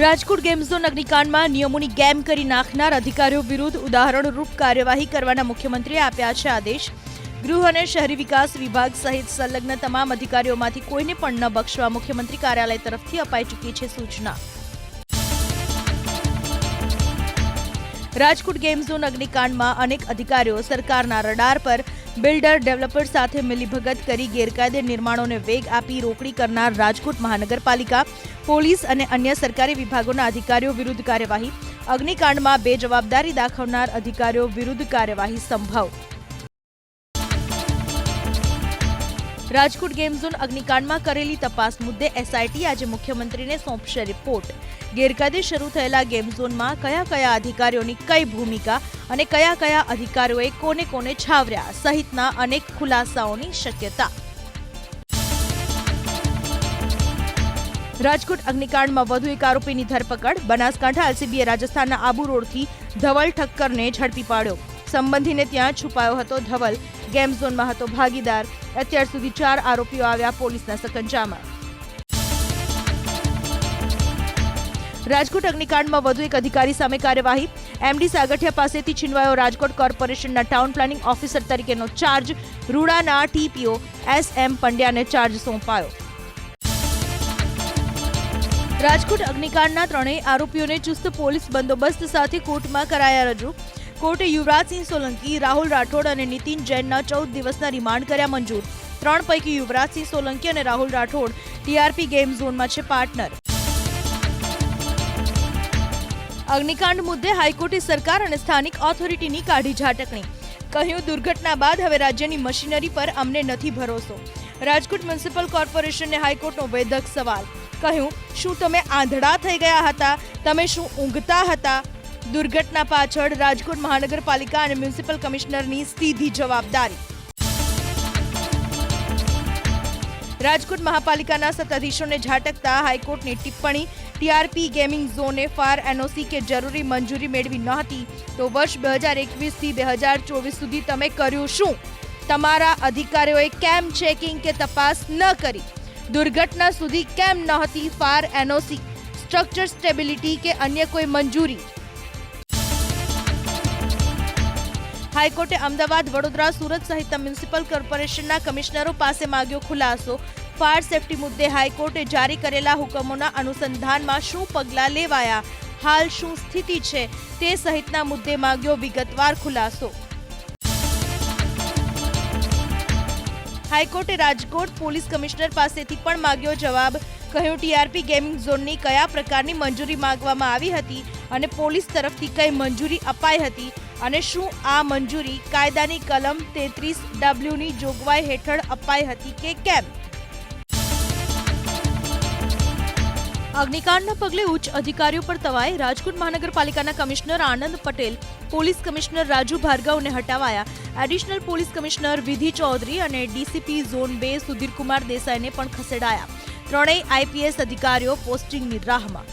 Rajkot game zone અગ્નિકાંડમાં નિયમોની game કરી નાખનાર અધિકારીઓ વિરુદ્ધ ઉદાહરણરૂપ કાર્યવાહી કરવાના મુખ્યમંત્રીએ આપ્યા છે આદેશ. ગૃહ અને શહેરી વિકાસ વિભાગ સહિત સંલગ્ન તમામ અધિકારીઓમાંથી કોઈને પણ ન બક્ષવા મુખ્યમંત્રી કાર્યાલય તરફથી અપાઈ ચૂકી છે સૂચના. રાજકોટ ગેમ ઝોન અગ્નિકાંડમાં અનેક અધિકારીઓ સરકારના રડાર પર બિલ્ડર ડેવલપર સાથે મિલીભગત કરી ગેરકાયદે નિર્માણોને વેગ આપી રોકડી કરનાર રાજકોટ મહાનગરપાલિકા, પોલીસ અને અન્ય સરકારી વિભાગોના અધિકારીઓ વિરુદ્ધ કાર્યવાહી, અગ્નિકાંડમાં બે જવાબદારી દાખવનાર અધિકારીઓ વિરુદ્ધ કાર્યવાહી સંભવ. રાજકોટ ગેમ ઝોન અગ્નિકાંડમાં કરેલી તપાસ મુદ્દે એસઆઈટી આજે મુખ્યમંત્રીને સોંપશે રિપોર્ટ. ગેરકાયદે શરૂ થયેલા ગેમ ઝોનમાં કયા કયા અધિકારીઓની કઈ ભૂમિકા અને કયા કયા અધિકારીઓએ કોને કોને છાવર્યા સહિતના અનેક ખુલાસાઓની શક્યતા. રાજકોટ અગ્નિકાંડમાં વધુ એક આરોપીની ધરપકડ. બનાસકાંઠા એલસીબીએ રાજસ્થાનના આબુ રોડથી ધવલ ઠક્કરને ઝડપી પાડ્યો. સંબંધીને ત્યાં છુપાયો હતો ધવલ. ગેમ ઝોનમાં હતો ભાગીદાર. અત્યાર સુધી ચાર આરોપીઓ આવ્યા પોલીસના સકંજામાં. રાજકોટ અગ્નિકાંડમાં વધુ એક અધિકારી સામે કાર્યવાહી. એમડી સાગઠિયા પાસેથી છીનવાયો રાજકોટ કોર્પોરેશનના ટાઉન પ્લાનિંગ ઓફિસર તરીકેનો ચાર્જ. રૂડાના ટીપીઓ એસ એમ પંડ્યાને ચાર્જ સોંપાયો. રાજકોટ અગ્નિકાંડના ત્રણેય આરોપીઓને ચુસ્ત પોલીસ બંદોબસ્ત સાથે કોર્ટમાં કરાયા રજૂ. કોર્ટે યુવરાજસિંહ સોલંકી, રાહુલ રાઠોડ અને નીતિન જૈનના ચૌદ દિવસના રિમાન્ડ કર્યા મંજૂર. ત્રણ પૈકી યુવરાજસિંહ સોલંકી અને રાહુલ રાઠોડ ટીઆરપી ગેમ ઝોનમાં છે પાર્ટનર. અગ્નિકાંડ મુદ્દે હાઈકોર્ટે સરકાર અને સ્થાનિક ઓથોરિટીની કાઢી ઝાટકણી. કહ્યું, દુર્ઘટના બાદ હવે રાજ્યની મશીનરી પર અમને નથી ભરોસો. રાજકોટ મ્યુનિસિપલ કોર્પોરેશનને હાઈકોર્ટનો વેધક સવાલ. કહ્યું, શું તમે આંધળા થઈ ગયા હતા? તમે શું ઊંઘતા હતા? દુર્ઘટના પાછળ રાજકોટ મહાનગરપાલિકા અને મ્યુનિસિપલ કમિશનરની સીધી જવાબદારી. રાજકોટ મહાપાલિકાના સત્તાધીશોને ઝાટકતા હાઈકોર્ટની ટિપ્પણી, ટીઆરપી ગેમિંગ ઝોને ફાર એનઓસી કે જરૂરી મંજૂરી મેળવી ન હતી, તો વર્ષ બે હજાર એકવીસથી બે હજાર ચોવીસ સુધી તમે કર્યું શું? તમારા અધિકારીઓએ કેમ ચેકિંગ કે તપાસ ન કરી? દુર્ઘટના સુધી કેમ ન હતી ફાર એનઓસી? સ્ટ્રક્ચર સ્ટેબિલિટી કે અન્ય કોઈ મંજૂરી? હાઈકોર્ટે અમદાવાદ, વડોદરા, સુરત સહિત મ્યુનિસિપલ કોર્પોરેશનના કમિશનરો પાસે માંગ્યો ખુલાસો. ફાયર સેફટી મુદ્દે હાઈકોર્ટે જારી કરેલા હુકમોના અનુસંધાનમાં શું પગલાં લેવાયા? હાલ શું સ્થિતિ છે? તે સહિતના મુદ્દે માંગ્યો વિગતવાર ખુલાસો. હાઈકોર્ટે રાજકોટ પોલીસ કમિશનર પાસેથી પણ માંગ્યો જવાબ. કહ્યું, ટીઆરપી ગેમિંગ ઝોનની કયા પ્રકારની મંજૂરી માંગવામાં આવી હતી અને પોલીસ તરફથી કઈ મંજૂરી અપાઈ હતી અને શું આ મંજૂરી કાયદાની કલમ તેત્રીસ ડબલ્યુની જોગવાઈ હેઠળ અપાઈ હતી કે કેમ? અગ્નિકાંડના પગલે ઉચ્ચ અધિકારીઓ પર તવાય રાજકોટ મહાનગરપાલિકાના commissioner Anand Patel, police commissioner Raju ભાર્ગવને હટાવાયા. Additional police commissioner Vidhi Chaudhary અને ડીસીપી ઝોન બે સુધીરકુમાર દેસાઈને પણ ખસેડાયા. ત્રણેય આઈપીએસ અધિકારીઓ પોસ્ટિંગની રાહમાં.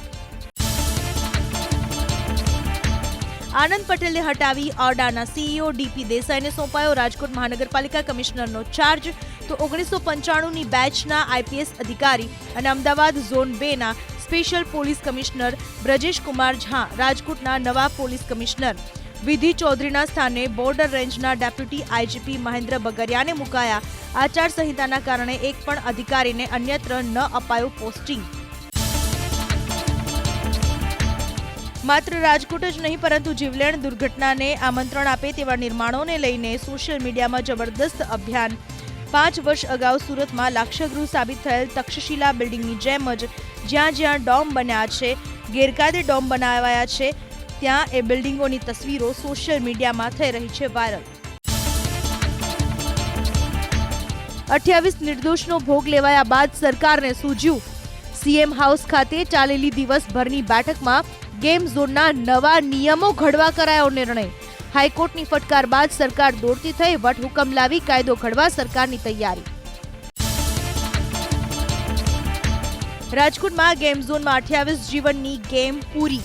આનંદ પટેલને હટાવી ઓરડાના સીઈઓ ડીપી દેસાઈને સોંપાયો રાજકોટ મહાનગરપાલિકા કમિશનરનો ચાર્જ તો ઓગણીસો પંચાણુંની બેચના આઈપીએસ અધિકારી અને અમદાવાદ ઝોન બેના special police commissioner Brajesh Kumar Jha રાજકોટના નવા પોલીસ કમિશનર. વિધિ ચૌધરીના સ્થાને બોર્ડર રેન્જના ડેપ્યુટી આઈજીપી મહેન્દ્ર બગરિયાને મુકાયા. આચારસંહિતાના કારણે એક પણ અધિકારીને અન્યત્ર ન અપાયું પોસ્ટિંગ. માત્ર રાજકોટ જ નહીં, પરંતુ જીવલેણ દુર્ઘટનાને આમંત્રણ આપે તેવા નિર્માણોને લઈને સોશિયલ મીડિયામાં જબરદસ્ત અભિયાન. પાંચ વર્ષ અગાઉ સુરતમાં લાક્ષગૃહ સાબિત થયેલ તક્ષશિલા બિલ્ડિંગની જેમ જ જ્યાં જ્યાં ડોમ બન્યા છે, ગેરકાયદે ડોમ બનાવાયા છે, ત્યાં એ બિલ્ડિંગોની તસવીરો સોશિયલ મીડિયામાં થઈ રહી છે વાયરલ. અઠ્યાવીસ નિર્દોષનો ભોગ લેવાયા બાદ સરકારને સૂઝ્યું સીએમ હાઉસ ખાતે ચાલેલી દિવસભરની બેઠકમાં ગેમ ઝોનના નવા નિયમો ઘડવા કરાયો નિર્ણય. હાઈકોર્ટની ફટકાર બાદ સરકાર દોડતી થઈ વટહુકમ લાવી કાયદો ઘડવા સરકારની તૈયારી. રાજકોટમાં ગેમ ઝોનમાં અઠ્યાવીસ જીવનની ગેમ પૂરી.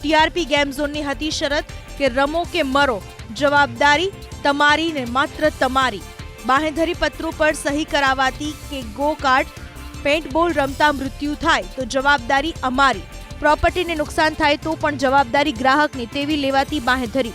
ટીઆરપી ગેમ ઝોનની હતી શરત કે રમો કે મરો, જવાબદારી તમારી ને માત્ર તમારી. બાહેધરી પત્રો પર સહી કરાવાતી કે ગો કાર્ડ પેન્ટબોલ રમતા મૃત્યુ થાય તો જવાબદારી અમારી. પ્રોપર્ટીને નુકસાન થાય તો પણ જવાબદારી ગ્રાહકની તેવી લેવાતી બાંહેધરી.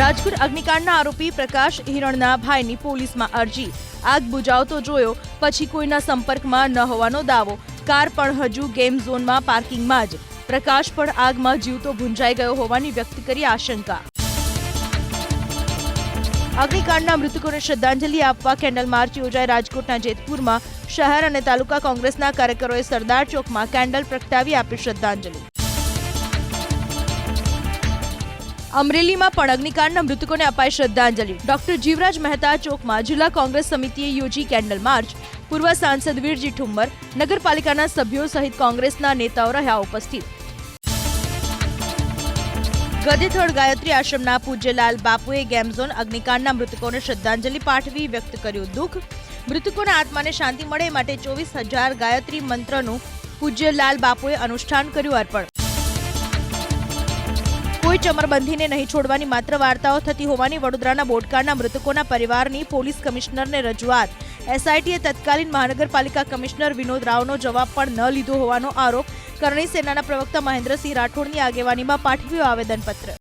રાજકોટ અગ્નિકાંડના આરોપી પ્રકાશ હિરણના ભાઈની પોલીસમાં અરજી. આગ બુજાવતો જોયો, પછી કોઈના સંપર્કમાં ન હોવાનો દાવો. કાર પણ હજુ ગેમ ઝોનમાં પાર્કિંગમાં જ. પ્રકાશ પણ આગમાં જીવતો ભૂંજાઈ ગયો હોવાની વ્યક્ત કરી આશંકા. અગ્નિકાંડના મૃતકોને શ્રદ્ધાંજલિ આપવા કેન્ડલ માર્ચ યોજાઈ રાજકોટના જેતપુરમાં. શહેર અને તાલુકા કોંગ્રેસના કાર્યકરોએ સરદાર ચોકમાં કેન્ડલ પ્રગટાવી આપી શ્રદ્ધાંજલિ. અમરેલીમાં પણ અગ્નિકાંડના મૃતકોને અપાઈ શ્રદ્ધાંજલિ. ડોક્ટર જીવરાજ મહેતા ચોકમાં જિલ્લા કોંગ્રેસ સમિતિએ યોજી કેન્ડલ માર્ચ. પૂર્વ સાંસદ વીરજી ઠુમ્મર, નગરપાલિકાના સભ્યો સહિત કોંગ્રેસના નેતાઓ રહ્યા ઉપસ્થિત. ગધેથોડ ગાયત્રી આશ્રમના પૂજ્યલાલ બાપુએ ગેમઝોન અગ્નિકાંડના મૃતકોને શ્રદ્ધાંજલિ પાઠવી વ્યક્ત કર્યું. દુઃખ? મૃતકોના આત્માને શાંતિ મળે માટે ચોવીસ હજાર ગાયત્રી મંત્રનું પૂજ્યલાલ બાપુએ અનુષ્ઠાન કર્યું અર્પણ. કોઈ ચમરબંધીને નહીં છોડવાની માત્ર વાર્તાઓ થતી હોવાની વડોદરાના બોટકાના મૃતકોના પરિવારની પોલીસ કમિશનરને રજૂઆત. એસઆઈટીએ તત્કાલીન મહાનગરપાલિકા કમિશનર વિનોદ રાવનો જવાબ પણ ન લીધો હોવાનો આરોપ. કરણી સેનાના પ્રવક્તા મહેન્દ્રસિંહ રાઠોડની આગેવાનીમાં પાઠવ્યું આવેદનપત્ર.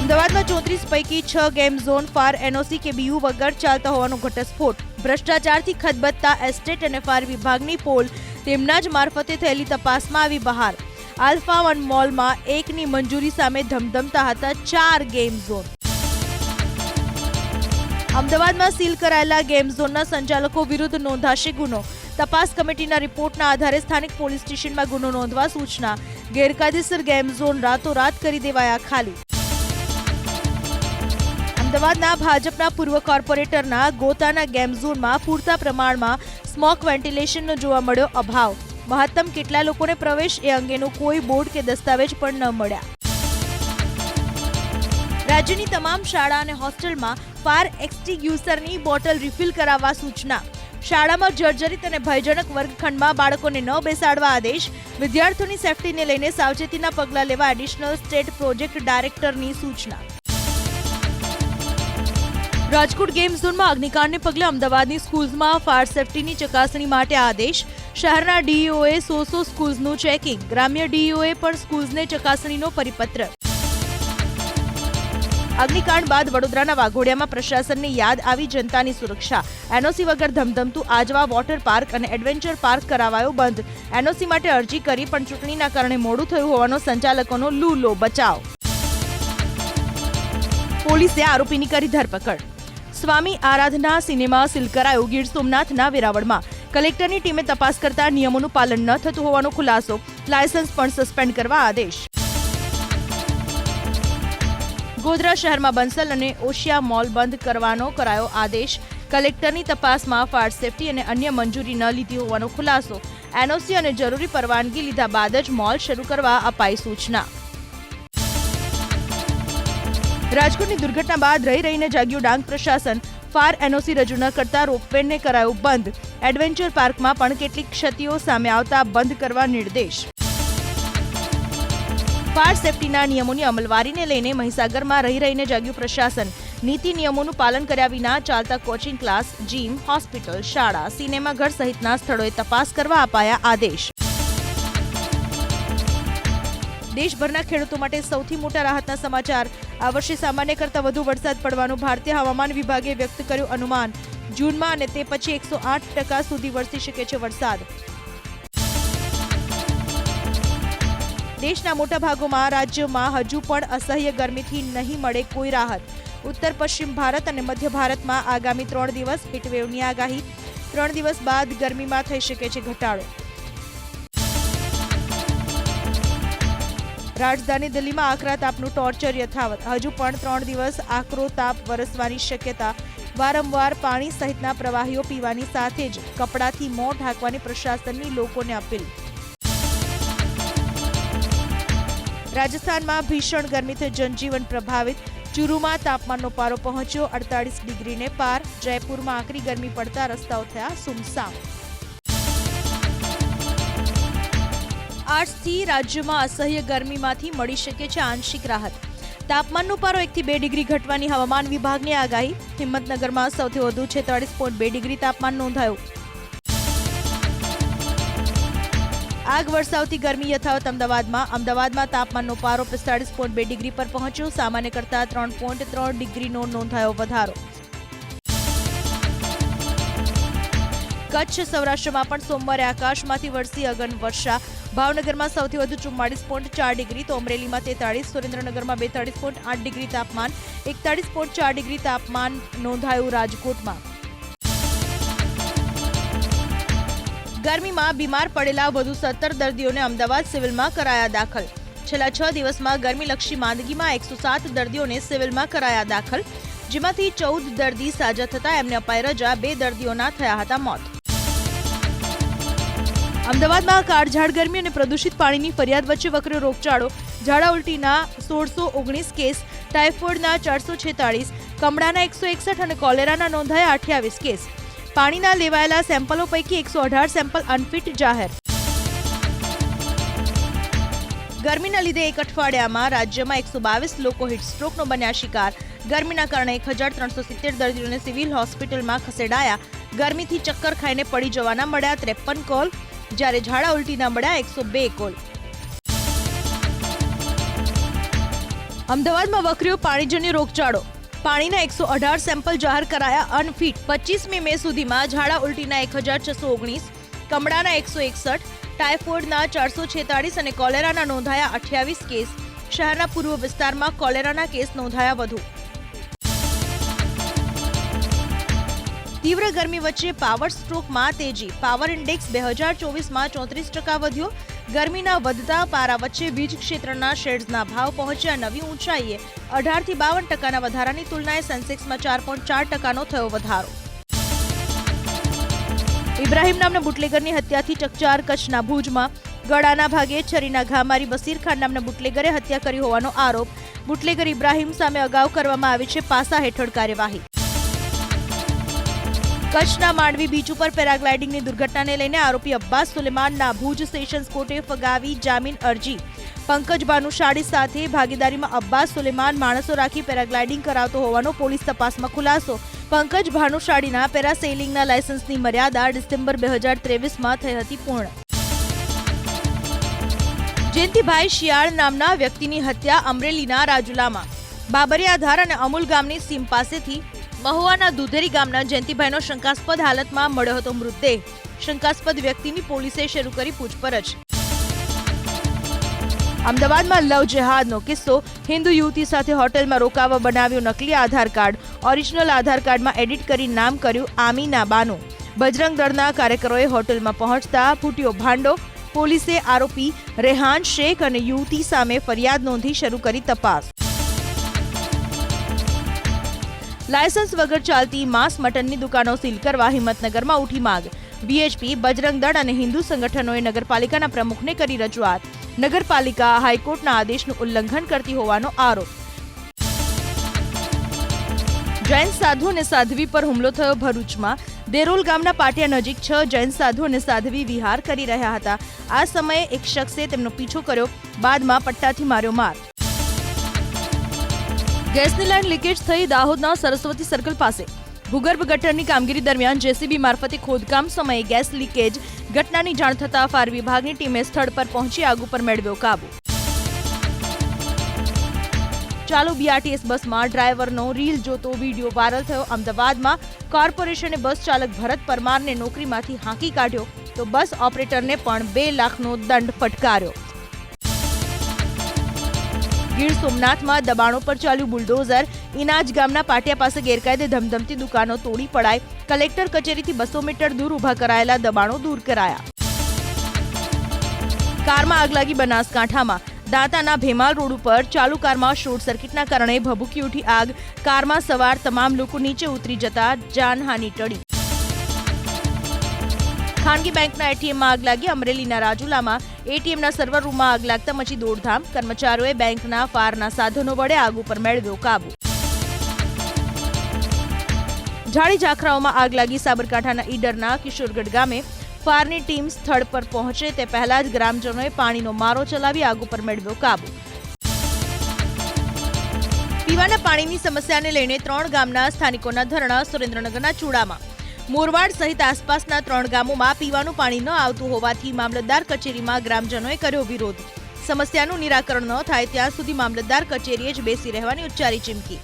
અમદાવાદમાં ચોત્રીસ પૈકી છ ગેમ ઝોન ફાર એનઓસી કે બીયુ વગર ચાલતા હોવાનો ઘટસ્ફોટ. ભ્રષ્ટાચારથી ખદબદતા એસ્ટેટ અને ફાર વિભાગની પોલ. તેમના જ મારફતે થયેલી તપાસમાં આવી બહાર. આલ્ફા વન મોલમાં એકની મંજૂરી સામે ધમધમતા હતા ચાર ગેમ ઝોન. અમદાવાદમાં સીલ કરાયેલા ગેમ ઝોનના સંચાલકો વિરુદ્ધ નોંધાશે ગુનો. તપાસ કમિટીના રિપોર્ટના આધારે સ્થાનિક પોલીસ સ્ટેશનમાં ગુનો નોંધવા સૂચના. ગેરકાયદેસર ગેમ ઝોન રાતોરાત કરી દેવાયા ખાલી. અમદાવાદના ભાજપના પૂર્વ કોર્પોરેટરના ગોતાના ગેમ ઝોનમાં પૂરતા પ્રમાણમાં સ્મોક વેન્ટિલેશનનો જોવા મળ્યો અભાવ. મહત્તમ કેટલા લોકોને પ્રવેશ એ અંગેનું કોઈ બોર્ડ કે દસ્તાવેજ પણ ન મળ્યા. રાજ્યની તમામ શાળા અને હોસ્ટેલમાં ફાયર એક્સટિગ્યુસરની બોટલ રિફિલ કરાવવા સૂચના. શાળામાં જર્જરિત અને ભયજનક વર્ગખંડમાં બાળકોને ન બેસાડવા આદેશ. વિદ્યાર્થીઓની સેફટીને લઈને સાવચેતીના પગલાં લેવા એડિશનલ સ્ટેટ પ્રોજેક્ટ ડાયરેક્ટરની સૂચના. રાજકોટ ગેમ ઝોનમાં અગ્નિકાંડને પગલે અમદાવાદની સ્કૂલ્સમાં ફાયર સેફટીની ચકાસણી માટે આદેશ. શહેરના ડીઈઓએ સો સો સ્કૂલ્સનું ચેકિંગ. ગ્રામ્ય ડીઈઓએ પણ સ્કૂલ્સને ચકાસણીનો પરિપત્ર. અગ્નિકાંડ બાદ વડોદરાના વાઘોડિયામાં પ્રશાસનને યાદ આવી જનતાની સુરક્ષા. એનઓસી વગર ધમધમતું આજવા વોટર પાર્ક અને એડવેન્ચર પાર્ક કરાવાયો બંધ. એનઓસી માટે અરજી કરી પણ ચૂંટણીના કારણે મોડું થયું હોવાનો સંચાલકોનો લૂલો બચાવ. પોલીસે આરોપીની કરી ધરપકડ. સ્વામી આરાધના સિનેમા સીલ કરાયો ગીર સોમનાથના વેરાવળમાં. કલેક્ટરની ટીમે તપાસ કરતા નિયમોનું પાલન ન થતું હોવાનો ખુલાસો. લાયસન્સ પણ સસ્પેન્ડ કરવા આદેશ. ગોધરા શહેરમાં બંસલ અને ઓશિયા મોલ બંધ કરવાનો કરાયો આદેશ. કલેક્ટરની તપાસમાં ફાયર સેફટી અને અન્ય મંજૂરી ન લીધી હોવાનો ખુલાસો. એનઓસી અને જરૂરી પરવાનગી લીધા બાદ જ મોલ શરૂ કરવા અપાઈ સૂચના. રાજકોટની દુર્ઘટના બાદ રહી રહીને જાગ્યું ડાંગ પ્રશાસન. ફાયર એનઓસી રજૂ ન કરતા રોપવેને કરાયો બંધ. એડવેન્ચર પાર્કમાં પણ કેટલીક ક્ષતિઓ સામે આવતા બંધ કરવા નિર્દેશ. ફાયર સેફટીના નિયમોની અમલવારીને લઈને મહીસાગરમાં રહી રહીને જાગ્યું પ્રશાસન. નીતિ નિયમોનું પાલન કર્યા વિના ચાલતા કોચિંગ ક્લાસ જીમ હોસ્પિટલ શાળા સિનેમાઘર સહિતના સ્થળોએ તપાસ કરવા અપાયા આદેશ. દેશભરના ખેડૂતો માટે સૌથી મોટા રાહતના સમાચાર. આ વર્ષે સામાન્ય કરતાં વધુ વરસાદ પડવાનું ભારતીય હવામાન વિભાગે વ્યક્ત કર્યું અનુમાન. જૂનમાં અને તે પછી એકસો આઠ ટકા સુધી વરસી શકે છે વરસાદ. દેશના મોટા ભાગોમાં રાજ્યમાં હજુ પણ અસહ્ય ગરમીથી નહીં મળે કોઈ રાહત. ઉત્તર પશ્ચિમ ભારત અને મધ્ય ભારતમાં આગામી ત્રણ દિવસ હીટવેવની આગાહી. ત્રણ દિવસ બાદ ગરમીમાં થઈ શકે છે ઘટાડો. રાજધાની દિલ્હીમાં આકરા તાપનું ટોર્ચર યથાવત. હજુ પણ ત્રણ દિવસ આકરો તાપ વરસવાની શક્યતા. વારંવાર પાણી સહિતના પ્રવાહીઓ પીવાની સાથે જ કપડાથી મોં ઢાંકવાની પ્રશાસનની લોકોને અપીલ. રાજસ્થાનમાં ભીષણ ગરમીથી જનજીવન પ્રભાવિત. ચુરુમાં તાપમાનનો પારો પહોંચ્યો. અડતાલીસ ડિગ્રીને પાર. જયપુરમાં આકરી ગરમી પડતા રસ્તાઓ થયા સુમસામ. આજથી રાજ્યમાં અસહ્ય ગરમીમાંથી મળી શકે છે આંશિક રાહત. તાપમાનનો પારો એકથી બે ડિગ્રી ઘટવાની હવામાન વિભાગની આગાહી. હિંમતનગરમાં સૌથી વધુ છેતાળીસ પોઈન્ટ બે ડિગ્રી તાપમાન નોંધાયું. આગ વરસાવતી ગરમી યથાવત અમદાવાદમાં. અમદાવાદમાં તાપમાનનો પારો પિસ્તાળીસ પોઈન્ટ બે ડિગ્રી પર પહોંચ્યો. સામાન્ય કરતાં ત્રણ પોઈન્ટ ત્રણ ડિગ્રીનો નોંધાયો વધારો. કચ્છ સૌરાષ્ટ્રમાં પણ સોમવારે આકાશમાંથી વરસી અગન વર્ષા. ભાવનગરમાં સૌથી વધુ ચુમ્માળીસ પોઈન્ટ ચાર ડિગ્રી, તો અમરેલીમાં તેતાળીસ, સુરેન્દ્રનગરમાં બેતાળીસ પોઈન્ટ આઠ ડિગ્રી તાપમાન, એકતાળીસ પોઈન્ટ ચાર ડિગ્રી તાપમાન નોંધાયું રાજકોટમાં. ગરમીમાં બીમાર પડેલા વધુ સત્તર દર્દીઓને અમદાવાદ સિવિલમાં કરાયા દાખલ. છેલ્લા છ દિવસમાં ગરમીલક્ષી માંદગીમાં એકસો સાત દર્દીઓને સિવિલમાં કરાયા દાખલ, જેમાંથી ચૌદ દર્દી સાજા થતા એમને અપાઈ રજા, બે દર્દીઓના થયા હતા મોત. અમદાવાદમાં કાળઝાળ ગરમી અને પ્રદૂષિત પાણીની ફરિયાદ વચ્ચે વકર્યો રોગચાળો. ઝાડા ઉલટીના સોળસો ઓગણીસ કેસ, ટાઇફોઇડના ચારસો છેતાળીસ, કમળાના એકસો એકસઠ અને કોલેરાના નોંધાયા અઠ્યાવીસ કેસ. પાણીના લેવાયેલા સેમ્પલો પૈકી એકસો અઢાર સેમ્પલ અનફિટ જાહેર. ગરમીના લીધે એક અઠવાડિયામાં રાજ્યમાં એકસો બાવીસ લોકો હીટસ્ટ્રોકનો બન્યા શિકાર. ગરમીના કારણે એક હજાર ત્રણસો સિત્તેર દર્દીઓને સિવિલ હોસ્પિટલમાં ખસેડાયા. ગરમીથી ચક્કર ખાઈને પડી જવાના મળ્યા ત્રેપન કોલ, જ્યારે ઝાડા ઉલટીના મળ્યા એકસો બે કોલ. અમદાવાદમાં વકર્યો પાણીજન્ય રોગચાળો. પાણીના એકસો અઢાર સેમ્પલ જાહેર કરાયા અનફિટ. પચીસમી મે સુધીમાં ઝાડા ઉલટીના એક હજાર છસો ઓગણીસ, કમળાના એકસો એકસઠ, ટાઇફોઇડના ચારસો છેતાળીસ અને કોલેરાના નોંધાયા અઠ્યાવીસ કેસ. શહેરના પૂર્વ વિસ્તારમાં કોલેરાના કેસ નોંધાયા વધુ. તીવ્ર ગરમી વચ્ચે પાવર સ્ટ્રોકમાં તેજી. પાવર ઇન્ડેક્સ બે હજાર ચોવીસમાં ચોત્રીસ ટકા વધ્યો. ગરમીના વધતા પારા વચ્ચે વીજ ક્ષેત્રના શેડ્સના ભાવ પહોંચ્યા નવી ઊંચાઈએ. અઢારથી બાવન ટકાના વધારાની તુલનાએ સેન્સેક્સમાં ચાર પોઈન્ટ ચાર ટકાનો થયો વધારો. ઇબ્રાહિમ નામના બુટલેગરની હત્યાથી ચકચાર કચ્છના ભુજમાં. ગળાના ભાગે છરીના ઘા મારી બસીર ખાન નામના બુટલેગરે હત્યા કરી હોવાનો આરોપ. બુટલેગર ઇબ્રાહીમ સામે અગાઉ કરવામાં આવી છે પાસા હેઠળ કાર્યવાહી. કચ્છના માંડવી બીચ ઉપર પેરાગ્લાઇડિંગની દુર્ઘટનાને લઈને આરોપી અબ્બાસ સુલેમાનના ભુજ સેશન્સ કોર્ટે ફગાવી જામીન અરજી. પંકજ ભાનુશાળી સાથે ભાગીદારીમાં અબ્બાસ સુલેમાન માણસો રાખી પેરાગ્લાઇડિંગ કરાવતો હોવાનો પોલીસ તપાસમાં ખુલાસો. પંકજ ભાનુશાળીના પેરાસેલિંગના લાયસન્સની મર્યાદા ડિસેમ્બર બે હજાર ત્રેવીસમાં થઈ હતી પૂર્ણ. જયંતિભાઈ શિયાળ નામના વ્યક્તિની હત્યા અમરેલીના રાજુલામાં. બાબરિયાધાર અને અમૂલ ગામની સીમ પાસેથી મહુવાના દુધેરી ગામના જયંતિભાઈનો શંકાસ્પદ હાલતમાં મળ્યો હતો મૃતદેહ. શંકાસ્પદ વ્યક્તિની પોલીસે શરૂ કરી પૂછપરછ. અમદાવાદમાં લવ જેહાદનો કિસ્સો હિન્દુ યુવતી સાથે હોટેલમાં રોકાવા બનાવ્યો નકલી આધાર કાર્ડ. ઓરિજિનલ આધાર કાર્ડમાં એડિટ કરી નામ કર્યું આમીના બાનો. બજરંગ દળના કાર્યકરોએ હોટેલમાં પહોંચતા ફૂટ્યો ભાંડો. પોલીસે આરોપી રેહાન શેખ અને યુવતી સામે ફરિયાદ નોંધી શરૂ કરી તપાસ. લાયસન્સ વગર ચાલતી માંસ મટનની દુકાનો સીલ કરવા હિંમતનગરમાં ઉઠી માંગ. બીએચપી બજરંગ દળ અને હિન્દુ સંગઠનોએ નગરપાલિકાના પ્રમુખને કરી રજૂઆત. નગરપાલિકા હાઈકોર્ટના આદેશનું ઉલ્લંઘન કરતી હોવાનો આરોપ. જૈન સાધુ અને સાધ્વી પર હુમલો થયો ભરૂચમાં. દેરોલ ગામના પાટિયા નજીક છ જૈન સાધુ અને સાધ્વી વિહાર કરી રહ્યા હતા. આ સમયે એક શખ્સે તેમનો પીછો કર્યો, બાદમાં પટ્ટાથી માર્યો માર. ગેસની લાઈન લીકેજ થઈ દાહોદના સરસ્વતી સર્કલ પાસે. ભૂગર્ભ ગટરની કામગીરી દરમિયાન જેસીબી મારફતે ખોદકામ સમયે ગેસ લીકેજ ઘટનાની જાણ થતાં ફાયર વિભાગની ટીમે સ્થળ પર પહોંચી આગ ઉપર મેળવ્યો કાબુ. ચાલુ બીઆરટીએસ બસમાં ડ્રાઈવરનો રીલ જોતો વીડિયો વાયરલ થયો. અમદાવાદમાં કોર્પોરેશને બસ ચાલક ભરત પરમારને નોકરીમાંથી હાંકી કાઢ્યો તો બસ ઓપરેટરને પણ બે લાખનો દંડ ફટકાર્યો. ગીર સોમનાથમાં દબાણો પર ચાલ્યું બુલડોઝર. ઇનાજ ગામના પાટિયા પાસે ગેરકાયદે ધમધમતી દુકાનો તોડી પડાય કલેક્ટર કચેરીથી બસો મીટર દૂર ઊભા કરાયેલા દબાણો દૂર કરાયા. કારમાં આગ લાગી બનાસકાંઠામાં. દાંતાના ભેમાલ રોડ ઉપર ચાલુ કારમાં શોર્ટ સર્કિટના કારણે ભભૂકી ઉઠી આગ. કારમાં સવાર તમામ લોકો નીચે ઉતરી જતા જાનહાનિ ટળી. ખાનગી બેંકના એટીએમમાં આગ લાગી. અમરેલીના રાજુલામાં એટીએમના સર્વર રૂમમાં આગ લાગતા મચી દોડધામ. કર્મચારીઓએ બેંકના ફારના સાધનો વડે આગ ઉપર મેળવ્યો કાબુ. ઝાડી ઝાખરાઓમાં આગ લાગી સાબરકાંઠાના ઈડરના કિશોરગઢ ગામે ફાયરની ટીમ સ્થળ પર પહોંચે. તે પહેલા જ ગ્રામજનોએ પાણીનો મારો ચલાવી આગ ઉપર મેળવ્યો કાબુ. પીવાના પાણીની સમસ્યાને લઈને ત્રણ ગામના સ્થાનિકોના ધરણા સુરેન્દ્રનગરના ચૂડામાં. મોરવાડ સહિત આસપાસના ત્રણ ગામોમાં પીવાનું પાણી ન આવતું હોવાથી મામલતદાર કચેરીમાં ગ્રામજનોએ કર્યો વિરોધ. સમસ્યાનું નિરાકરણ ન થાય ત્યાં સુધી મામલતદાર કચેરીએ જ બેસી રહેવાની ઉચ્ચારી ચીમકી.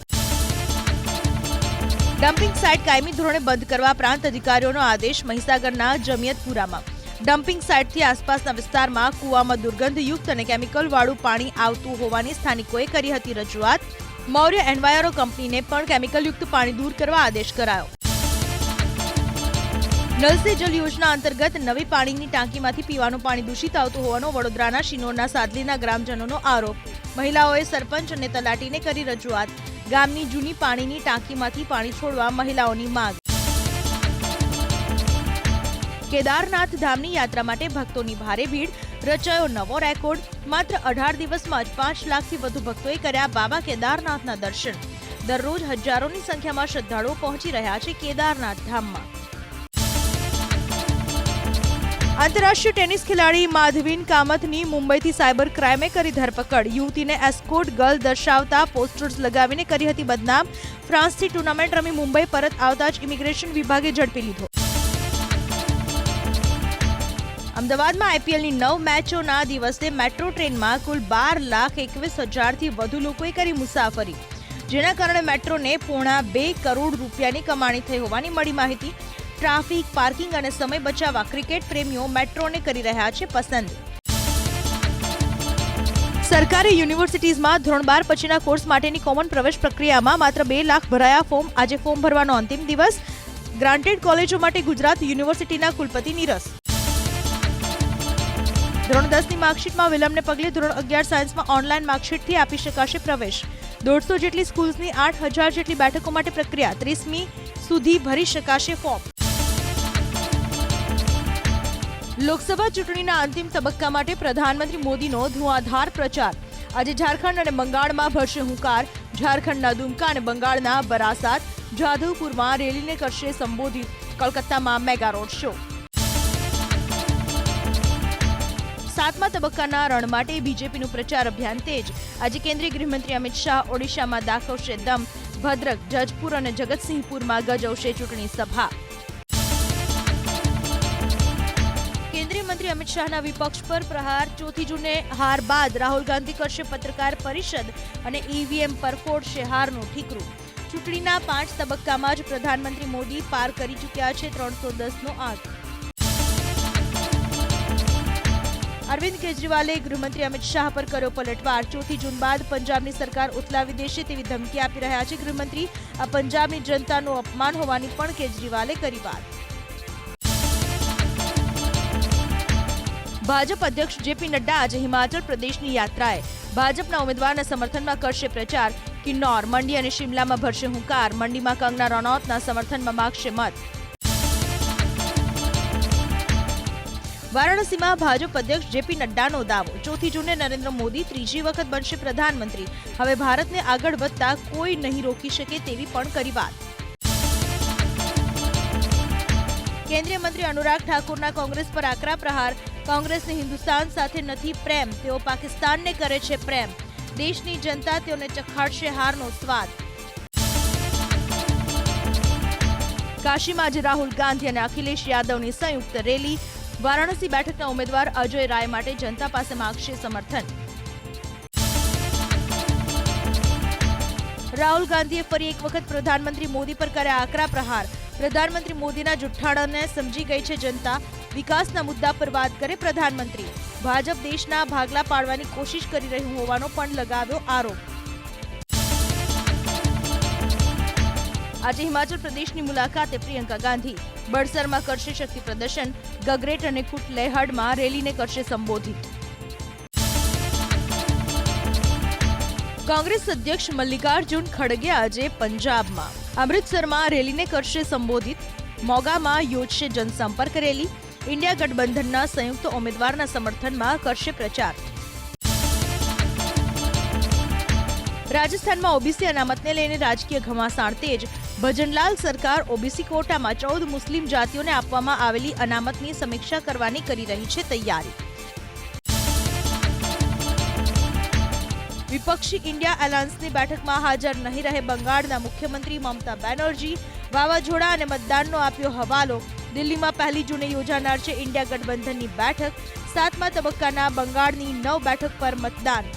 ડમ્પિંગ સાઇટ કાયમી ધોરણે બંધ કરવા પ્રાંત અધિકારીઓનો આદેશ મહીસાગરના જમિયતપુરામાં. ડમ્પિંગ સાઇટથી આસપાસના વિસ્તારમાં કૂવામાં દુર્ગંધયુક્ત અને કેમિકલવાળું પાણી આવતું હોવાની સ્થાનિકોએ કરી હતી રજૂઆત. મૌર્ય એન્વાયરો કંપનીને પણ કેમિકલયુક્ત પાણી દૂર કરવા આદેશ કરાયો. નલ સે જલ યોજના અંતર્ગત નવી પાણીની ટાંકીમાંથી પીવાનું પાણી દૂષિત આવતું હોવાનો વડોદરાના શિનોરના સાદલીના ગ્રામજનોનો આરોપ. મહિલાઓએ સરપંચ અને તલાટીને કરી રજૂઆત. ગામની જૂની પાણીની ટાંકીમાંથી પાણી છોડવા મહિલાઓની માંગ. કેદારનાથ ધામની યાત્રા માટે ભક્તોની ભારે ભીડ. રચાયો નવો રેકોર્ડ. માત્ર અઢાર દિવસમાં જ પાંચ લાખથી વધુ ભક્તોએ કર્યા બાબા કેદારનાથના દર્શન. દરરોજ હજારોની સંખ્યામાં શ્રદ્ધાળુઓ પહોંચી રહ્યા છે કેદારનાથ ધામમાં. આંતરરાષ્ટ્રીય ટેનિસ ખેલાડી માધવીન કામતની મુંબઈથી સાયબર ક્રાઇમે કરી ધરપકડ. યુવતીને એસ્કોટ ગર્લ દર્શાવતા પોસ્ટર્સ લગાવીને કરી હતી બદનામ. ફ્રાન્સથી ટુર્નામેન્ટ રમી મુંબઈ પરત આવતા જ ઇમિગ્રેશન વિભાગે ઝડપી લીધો. અમદાવાદમાં આઈપીએલની નવ મેચોના દિવસે મેટ્રો ટ્રેનમાં કુલ બાર લાખ એકવીસ હજારથી વધુ લોકોએ કરી મુસાફરી. જેના કારણે મેટ્રોને પોણા બે કરોડ રૂપિયાની કમાણી થઈ હોવાની મળી માહિતી. ટ્રાફિક, પાર્કિંગ અને સમય બચાવવા ક્રિકેટ પ્રેમીઓ મેટ્રોને કરી રહ્યા છે પસંદ. સરકારી યુનિવર્સિટીઝમાં ધોરણ બાર પછીના કોર્સ માટેની કોમન પ્રવેશ પ્રક્રિયામાં માત્ર બે લાખ ભરાયા ફોર્મ. આજે ફોર્મ ભરવાનો અંતિમ દિવસ. ગ્રાન્ટેડ કોલેજો માટે ગુજરાત યુનિવર્સિટીના કુલપતિ નીરસ. ધોરણ દસની માર્કશીટમાં વિલંબને પગલે ધોરણ અગિયાર સાયન્સમાં ઓનલાઈન માર્કશીટથી આપી શકાશે પ્રવેશ. દોઢસો જેટલી સ્કૂલ્સની આઠ હજાર જેટલી બેઠકો માટે પ્રક્રિયા ત્રીસમી સુધી ભરી શકાશે ફોર્મ. લોકસભા ચૂંટણીના અંતિમ તબક્કા માટે પ્રધાનમંત્રી મોદીનો ધુઆધાર પ્રચાર. આજે ઝારખંડ અને બંગાળમાં ભરશે હુંકાર. ઝારખંડના દુમકા અને બંગાળના બરાસાત જાધવપુરમાં રેલીને કરશે સંબોધિત. કોલકાતામાં મેગા રોડ શો. સાતમા તબક્કાના રણ માટે બીજેપીનું પ્રચાર અભિયાન તેજ. આજે કેન્દ્રીય ગૃહમંત્રી અમિત શાહ ઓડિશામાં દાખવશે દમ. ભદ્રક, જજપુર અને જગતસિંહપુરમાં ગજવશે ચૂંટણી સભા. કેન્દ્રીય મંત્રી અમિત શાહના વિપક્ષ પર પ્રહાર. ચોથી જૂને હાર બાદ રાહુલ ગાંધી કરશે પત્રકાર પરિષદ અને ઈવીએમ પર ફોડશે હારનું ઠીકરું ચૂંટણીના પાંચ તબક્કામાં જ પ્રધાનમંત્રી મોદી પાર કરી ચૂક્યા છે ત્રણસો દસનો આંક. અરવિંદ કેજરીવાલે ગૃહમંત્રી અમિત શાહ પર કર્યો પલટવાર. ચોથી જૂન બાદ પંજાબની સરકાર ઉથલાવી દેશે તેવી ધમકી આપી રહ્યા છે ગૃહમંત્રી. આ પંજાબની જનતાનું અપમાન હોવાની પણ કેજરીવાલે કરી વાત. ભાજપ અધ્યક્ષ જેપી નડ્ડા આજે હિમાચલ પ્રદેશની યાત્રાએ ભાજપના ઉમેદવારના સમર્થનમાં કરશે પ્રચાર. કિન્નોર, મંડી અને શિમલામાં ભરશે હુંકાર. મંડીમાં કંગના રનૌતના સમર્થનમાં માગશે મત. વારાણસીમાં ભાજપ અધ્યક્ષ જેપી નડ્ડાનો દાવો. ચોથી જૂને નરેન્દ્ર મોદી ત્રીજી વખત બનશે પ્રધાનમંત્રી. હવે ભારતને આગળ વધતા કોઈ નહીં રોકી શકે તેવી પણ કરી વાત. કેન્દ્રીય મંત્રી અનુરાગ ઠાકુરના કોંગ્રેસ પર આકરા પ્રહાર. કોંગ્રેસને હિન્દુસ્તાન સાથે નથી પ્રેમ, તેઓ પાકિસ્તાનને કરે છે પ્રેમ. દેશની જનતા તેઓને ચખાડશે હારનો સ્વાદ. કાશીમાં આજે રાહુલ ગાંધી અને અખિલેશ યાદવની સંયુક્ત રેલી. વારાણસી બેઠકના ઉમેદવાર અજય રાય માટે જનતા પાસે માગશે સમર્થન. રાહુલ ગાંધીએ ફરી એક વખત પ્રધાનમંત્રી મોદી પર કર્યા આકરા પ્રહાર. પ્રધાનમંત્રી મોદીના જુઠ્ઠાણાને સમજી ગઈ છે જનતા. વિકાસના મુદ્દા પર વાત કરે પ્રધાનમંત્રી. ભાજપ દેશના ભાગલા પાડવાની કોશિશ કરી રહ્યું હોવાનો પણ લગાવ્યો આરોપ. આજે હિમાચલ પ્રદેશની મુલાકાતે પ્રિયંકા ગાંધી. બડસરમાં કરશે શક્તિ પ્રદર્શન, ગગરેટ અને કુટલેહડમાં રેલીને કરશે સંબોધિત. કોંગ્રેસ અધ્યક્ષ મલ્લિકાર્જુન ખડગે આજે પંજાબમાં. અમૃતસરમાં રેલીને કરશે સંબોધિત. મોગામાં યોજશે જનસંપર્ક રેલી. ઇન્ડિયા ગઠબંધનના સંયુક્ત ઉમેદવારના સમર્થનમાં કરશે પ્રચાર. રાજસ્થાનમાં ઓબીસી અનામતને લઈને રાજકીય ઘમાસાણ તેજ. ભજનલાલ સરકાર ઓબીસી કોટામાં ચૌદ મુસ્લિમ જાતિઓને આપવામાં આવેલી અનામતની સમીક્ષા કરવાની કરી રહી છે તૈયારી. વિપક્ષી ઇન્ડિયા એલાયન્સની બેઠકમાં હાજર નહીં રહે બંગાળના મુખ્યમંત્રી મમતા બેનર્જી. વાવાઝોડા અને મતદાનનો આપ્યો હવાલો. દિલ્હીમાં પહેલી જૂને યોજાનાર છે ઇન્ડિયા ગઠબંધનની બેઠક. સાતમા તબક્કાના બંગાળની નવ બેઠક પર મતદાન.